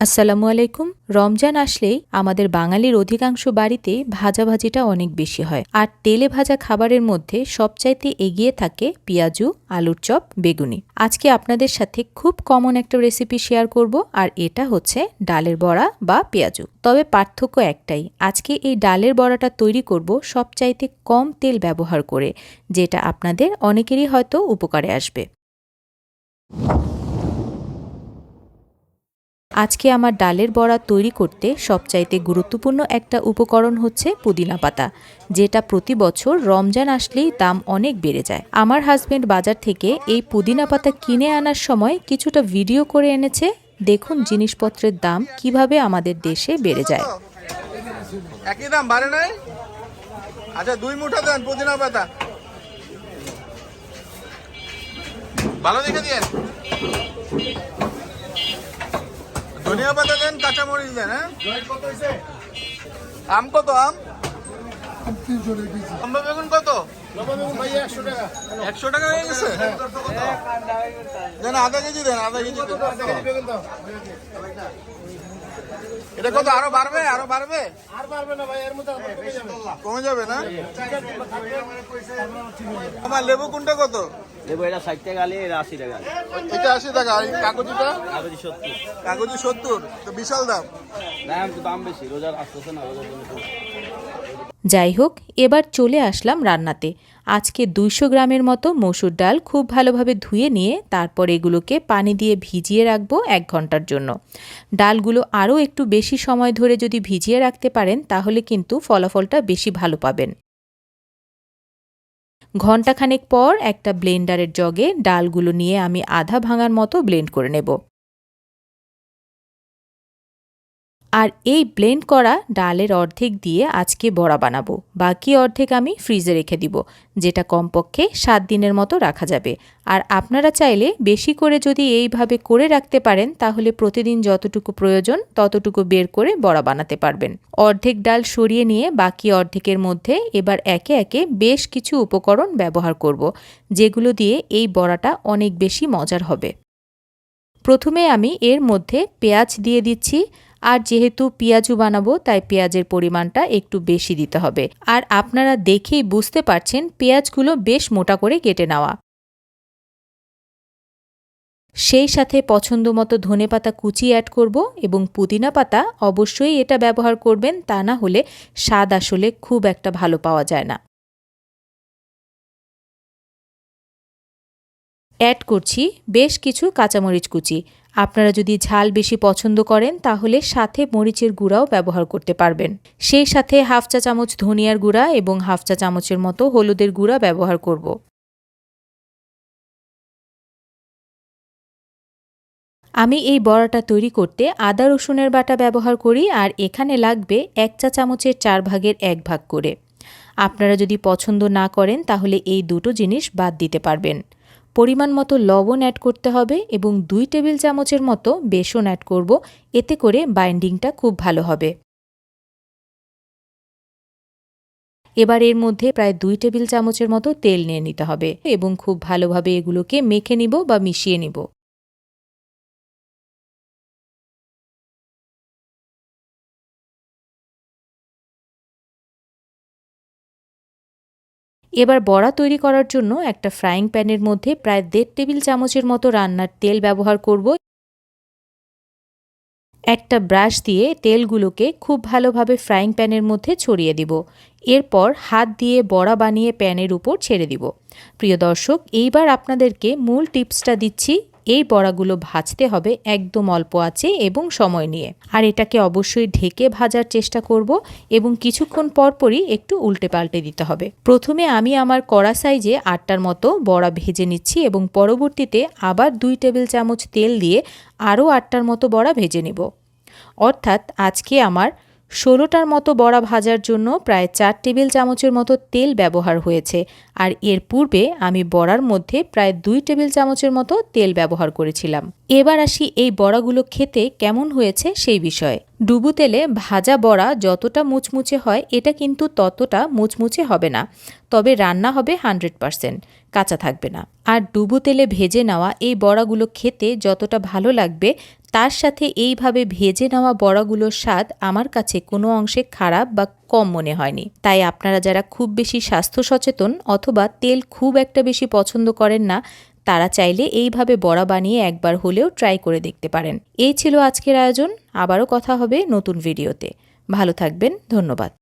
আসসালামু আলাইকুম। রমজান আসলেই আমাদের বাঙালির অধিকাংশ বাড়িতে ভাজাভাজিটা অনেক বেশি হয়। আর তেলে ভাজা খাবারের মধ্যে সবচাইতে এগিয়ে থাকে পেঁয়াজু, আলুর চপ, বেগুনি। আজকে আপনাদের সাথে খুব কমন একটা রেসিপি শেয়ার করব, আর এটা হচ্ছে ডালের বড়া বা পেঁয়াজু। তবে পার্থক্য একটাই, আজকে এই ডালের বড়াটা তৈরি করব সবচাইতে কম তেল ব্যবহার করে, যেটা আপনাদের অনেকেরই হয়তো উপকারে আসবে। আজকে আমার ডালের বড়া তৈরি করতে সবচাইতে গুরুত্বপূর্ণ একটা উপকরণ হচ্ছে পুদিনা পাতা, যেটা প্রতি বছর রমজান আসলেই দাম অনেক বেড়ে যায়। আমার হাজবেন্ড বাজার থেকে এই পুদিনা পাতা কিনে আনার সময় কিছুটা ভিডিও করে এনেছে। দেখুন জিনিসপত্রের দাম কীভাবে আমাদের দেশে বেড়ে যায়। একই দাম, বাড়ে নাই? আচ্ছা দুই মুঠা দেন পুদিনা পাতা। ভালো দেখে দিয়েন। ধনিয়া পাতা দেন কাঁচামরিচ দেন হ্যাঁ? আম কত আম? লম্বা বেগুন কত? একশো টাকা। হয়ে গেছে? দেন আধা কেজি দেন আধা কেজি এটা কত আরও বাড়বে আরও বাড়বে? কমে যাবে না? আমার লেবু কোনটা কত? লেবু এটা ষাট টাকা আলি এটা আশি টাকা। এটা আশি টাকা আর কাগজিটা? কাগজি সত্তর। কাগজি সত্তর তো বিশাল দাম। দাম তো দাম বেশি রোজার আসতেছে না রোজার জন্য যাই হোক এবার চলে আসলাম রান্নাতে। আজকে দুইশো গ্রামের মতো মসুর ডাল খুব ভালোভাবে ধুয়ে নিয়ে তারপর এগুলোকে পানি দিয়ে ভিজিয়ে রাখব এক ঘণ্টার জন্য। ডালগুলো আরও একটু বেশি সময় ধরে যদি ভিজিয়ে রাখতে পারেন, তাহলে কিন্তু ফলাফলটা বেশি ভালো পাবেন। ঘণ্টাখানেক পর একটা ব্লেন্ডারের জগে ডালগুলো নিয়ে আমি আধা ভাঙার মতো ব্লেন্ড করে নেব। আর এই ব্লেন্ড করা ডালের অর্ধেক দিয়ে আজকে বড়া বানাবো। বাকি অর্ধেক আমি ফ্রিজে রেখে দিব, যেটা কমপক্ষে সাত দিনের মতো রাখা যাবে। আর আপনারা চাইলে বেশি করে যদি এইভাবে করে রাখতে পারেন, তাহলে প্রতিদিন যতটুকু প্রয়োজন ততটুকু বের করে বড়া বানাতে পারবেন। অর্ধেক ডাল সরিয়ে নিয়ে বাকি অর্ধেকের মধ্যে এবার একে একে বেশ কিছু উপকরণ ব্যবহার করব, যেগুলো দিয়ে এই বড়াটা অনেক বেশি মজার হবে। প্রথমে আমি এর মধ্যে পেঁয়াজ দিয়ে দিচ্ছি আর যেহেতু পেঁয়াজু বানাবো, তাই পেঁয়াজের পরিমাণটা একটু বেশি দিতে হবে। আর আপনারা দেখেই বুঝতে পারছেন পেঁয়াজগুলো বেশ মোটা করে কেটে নেওয়া। সেই সাথে পছন্দ মতো ধনে পাতা কুচি অ্যাড করব এবং পুদিনা পাতা অবশ্যই এটা ব্যবহার করবেন, তা না হলে স্বাদ আসলে খুব একটা ভালো পাওয়া যায় না। অ্যাড করছি বেশ কিছু কাঁচামরিচ কুচি। আপনারা যদি ঝাল বেশি পছন্দ করেন, তাহলে সাথে মরিচের গুঁড়াও ব্যবহার করতে পারবেন। সেই সাথে হাফ চা চামচ ধনিয়ার গুঁড়া এবং হাফ চা চামচের মতো হলুদের গুঁড়া ব্যবহার করব। আমি এই বড়াটা তৈরি করতে আদা, রসুনের বাটা ব্যবহার করি, আর এখানে লাগবে এক চা চামচের চার ভাগের এক ভাগ করে। আপনারা যদি পছন্দ না করেন, তাহলে এই দুটো জিনিস বাদ দিতে পারবেন। পরিমাণ মতো লবণ অ্যাড করতে হবে এবং দুই টেবিল চামচের মতো বেসন অ্যাড করব। এতে করে বাইন্ডিংটা খুব ভালো হবে। এবার এর মধ্যে প্রায় দুই টেবিল চামচের মতো তেল নিয়ে নিতে হবে এবং খুব ভালোভাবে এগুলোকে মেখে নিব বা মিশিয়ে নিব। এবার বড়া তৈরি করার জন্য একটা ফ্রাইং প্যানের মধ্যে প্রায় দেড় টেবিল চামচের মতো রান্নার তেল ব্যবহার করব। একটা ব্রাশ দিয়ে তেলগুলোকে খুব ভালোভাবে ফ্রাইং প্যানের মধ্যে ছড়িয়ে দিব। এরপর হাত দিয়ে বড়া বানিয়ে প্যানের উপর ছেড়ে দিব। প্রিয় দর্শক, এইবার আপনাদেরকে মূল টিপসটা দিচ্ছি। এই বড়াগুলো ভাজতে হবে একদম অল্প আছে এবং সময় নিয়ে। আর এটাকে অবশ্যই ঢেকে ভাজার চেষ্টা করব এবং কিছুক্ষণ পরপরই একটু উল্টে পাল্টে দিতে হবে। প্রথমে আমি আমার কড়া সাইজে আটটার মতো বড়া ভেজে নিচ্ছি এবং পরবর্তীতে আবার দুই টেবিল চামচ তেল দিয়ে আরও আটটার মতো বড়া ভেজে নেব। অর্থাৎ আজকে আমার ষোলোটার মতো বড়া ভাজার জন্য প্রায় চার টেবিল চামচের মতো তেল ব্যবহার হয়েছে। আর এর পূর্বে আমি বড়ার মধ্যে প্রায় দুই টেবিল চামচের মতো তেল ব্যবহার করেছিলাম। এবার আসি এই বড়াগুলো খেতে কেমন হয়েছে সেই বিষয়ে। ডুবু তেলে ভাজা বড়া যতটা মুচমুচে হয়, এটা কিন্তু ততটা মুচমুচে হবে না, তবে রান্না হবে হান্ড্রেড পারসেন্ট। কাঁচা থাকবে না। আর ডুবো তেলে ভেজে নেওয়া এই বড়াগুলো খেতে যতটা ভালো লাগবে, তার সাথে এইভাবে ভেজে নেওয়া বড়াগুলোর স্বাদ আমার কাছে কোনো অংশে খারাপ বা কম মনে হয়নি। তাই আপনারা যারা খুব বেশি স্বাস্থ্য সচেতন অথবা তেল খুব একটা বেশি পছন্দ করেন না, তারা চাইলে এইভাবে বড়া বানিয়ে একবার হলেও ট্রাই করে দেখতে পারেন। এই ছিল আজকের আয়োজন। আবারও কথা হবে নতুন ভিডিওতে। ভালো থাকবেন। ধন্যবাদ।